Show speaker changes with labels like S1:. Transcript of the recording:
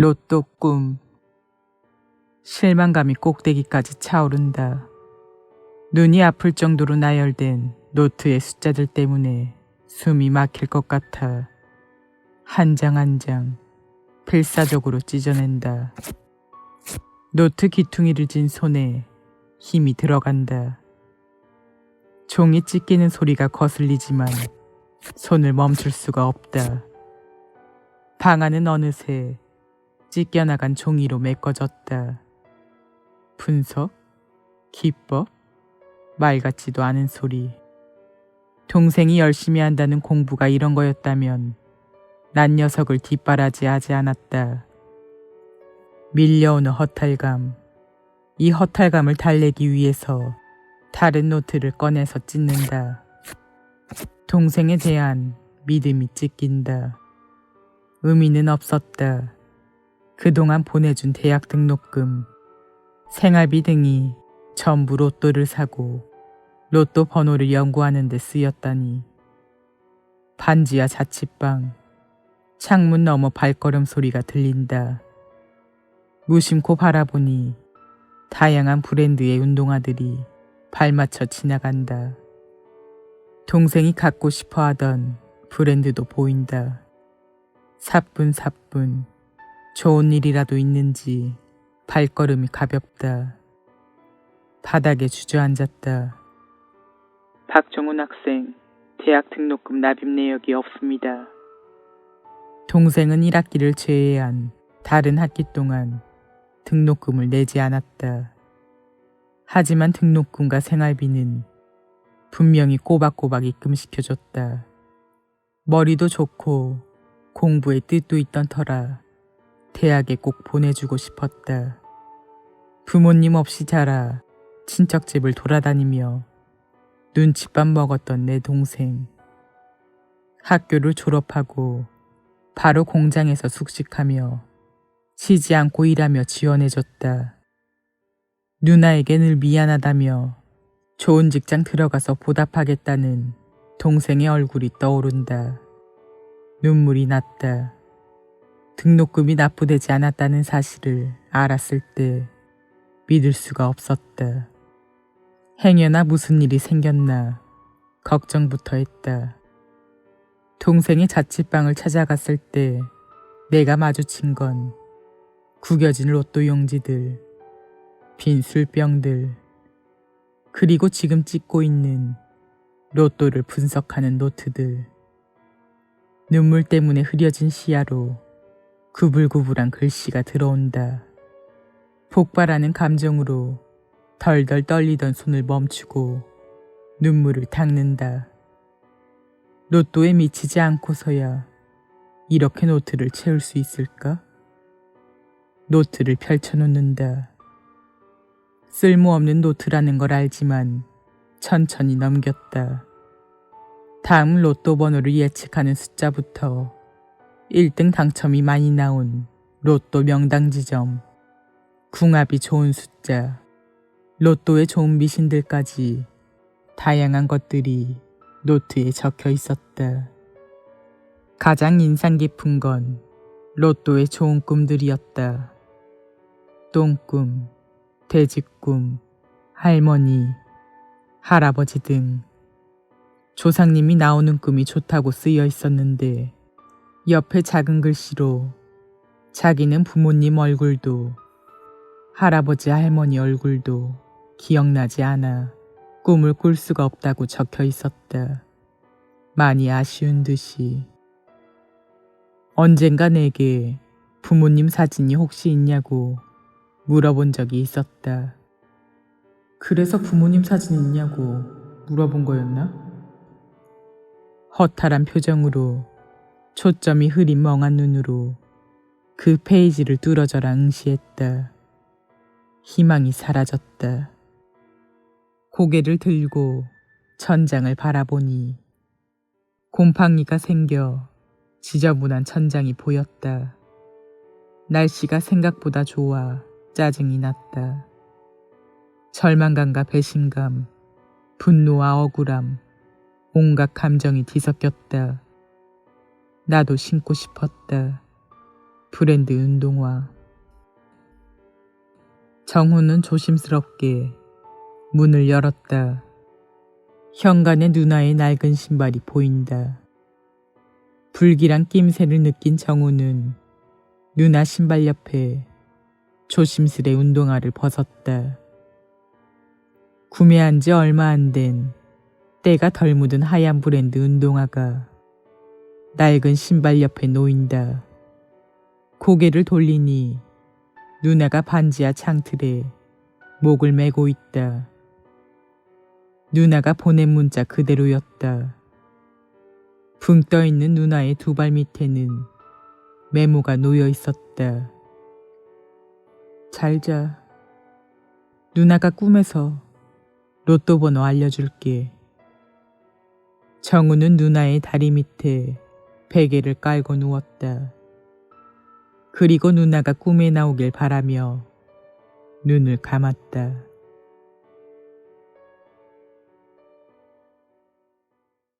S1: 로또 꿈. 실망감이 꼭대기까지 차오른다. 눈이 아플 정도로 나열된 노트의 숫자들 때문에 숨이 막힐 것 같아. 한 장 한 장 필사적으로 찢어낸다. 노트 기퉁이를 쥔 손에 힘이 들어간다. 종이 찢기는 소리가 거슬리지만 손을 멈출 수가 없다. 방 안은 어느새 찢겨나간 종이로 메꿔졌다. 분석? 기법? 말 같지도 않은 소리. 동생이 열심히 한다는 공부가 이런 거였다면 난 녀석을 뒷바라지하지 않았다. 밀려오는 허탈감. 이 허탈감을 달래기 위해서 다른 노트를 꺼내서 찢는다. 동생에 대한 믿음이 찢긴다. 의미는 없었다. 그동안 보내준 대학 등록금, 생활비 등이 전부 로또를 사고 로또 번호를 연구하는 데 쓰였다니. 반지하 자취방, 창문 너머 발걸음 소리가 들린다. 무심코 바라보니 다양한 브랜드의 운동화들이 발맞춰 지나간다. 동생이 갖고 싶어 하던 브랜드도 보인다. 사뿐사뿐 좋은 일이라도 있는지 발걸음이 가볍다. 바닥에 주저앉았다. 박종훈 학생, 대학 등록금 납입 내역이 없습니다. 동생은 1학기를 제외한 다른 학기 동안 등록금을 내지 않았다. 하지만 등록금과 생활비는 분명히 꼬박꼬박 입금시켜줬다. 머리도 좋고 공부에 뜻도 있던 터라 대학에 꼭 보내주고 싶었다. 부모님 없이 자라 친척집을 돌아다니며 눈칫밥 먹었던 내 동생. 학교를 졸업하고 바로 공장에서 숙식하며 쉬지 않고 일하며 지원해줬다. 누나에게 늘 미안하다며 좋은 직장 들어가서 보답하겠다는 동생의 얼굴이 떠오른다. 눈물이 났다. 등록금이 납부되지 않았다는 사실을 알았을 때 믿을 수가 없었다. 행여나 무슨 일이 생겼나 걱정부터 했다. 동생이 자취방을 찾아갔을 때 내가 마주친 건 구겨진 로또 용지들, 빈 술병들, 그리고 지금 찍고 있는 로또를 분석하는 노트들. 눈물 때문에 흐려진 시야로 구불구불한 글씨가 들어온다. 폭발하는 감정으로 덜덜 떨리던 손을 멈추고 눈물을 닦는다. 로또에 미치지 않고서야 이렇게 노트를 채울 수 있을까? 노트를 펼쳐놓는다. 쓸모없는 노트라는 걸 알지만 천천히 넘겼다. 다음 로또 번호를 예측하는 숫자부터 1등 당첨이 많이 나온 로또 명당 지점, 궁합이 좋은 숫자, 로또에 좋은 미신들까지 다양한 것들이 노트에 적혀 있었다. 가장 인상 깊은 건 로또의 좋은 꿈들이었다. 똥꿈, 돼지꿈, 할머니, 할아버지 등 조상님이 나오는 꿈이 좋다고 쓰여 있었는데 옆에 작은 글씨로 자기는 부모님 얼굴도 할아버지 할머니 얼굴도 기억나지 않아 꿈을 꿀 수가 없다고 적혀 있었다. 많이 아쉬운 듯이. 언젠가 내게 부모님 사진이 혹시 있냐고 물어본 적이 있었다. 그래서 부모님 사진 있냐고 물어본 거였나? 허탈한 표정으로 초점이 흐린 멍한 눈으로 그 페이지를 뚫어져라 응시했다. 희망이 사라졌다. 고개를 들고 천장을 바라보니 곰팡이가 생겨 지저분한 천장이 보였다. 날씨가 생각보다 좋아 짜증이 났다. 절망감과 배신감, 분노와 억울함, 온갖 감정이 뒤섞였다. 나도 신고 싶었다. 브랜드 운동화. 정우는 조심스럽게 문을 열었다. 현관에 누나의 낡은 신발이 보인다. 불길한 낌새를 느낀 정우는 누나 신발 옆에 조심스레 운동화를 벗었다. 구매한 지 얼마 안 된 때가 덜 묻은 하얀 브랜드 운동화가 낡은 신발 옆에 놓인다. 고개를 돌리니 누나가 반지하 창틀에 목을 메고 있다. 누나가 보낸 문자 그대로였다. 붕 떠 있는 누나의 두 발 밑에는 메모가 놓여 있었다. 잘 자. 누나가 꿈에서 로또 번호 알려줄게. 정우는 누나의 다리 밑에 베개를 깔고 누웠다. 그리고 누나가 꿈에 나오길 바라며 눈을 감았다.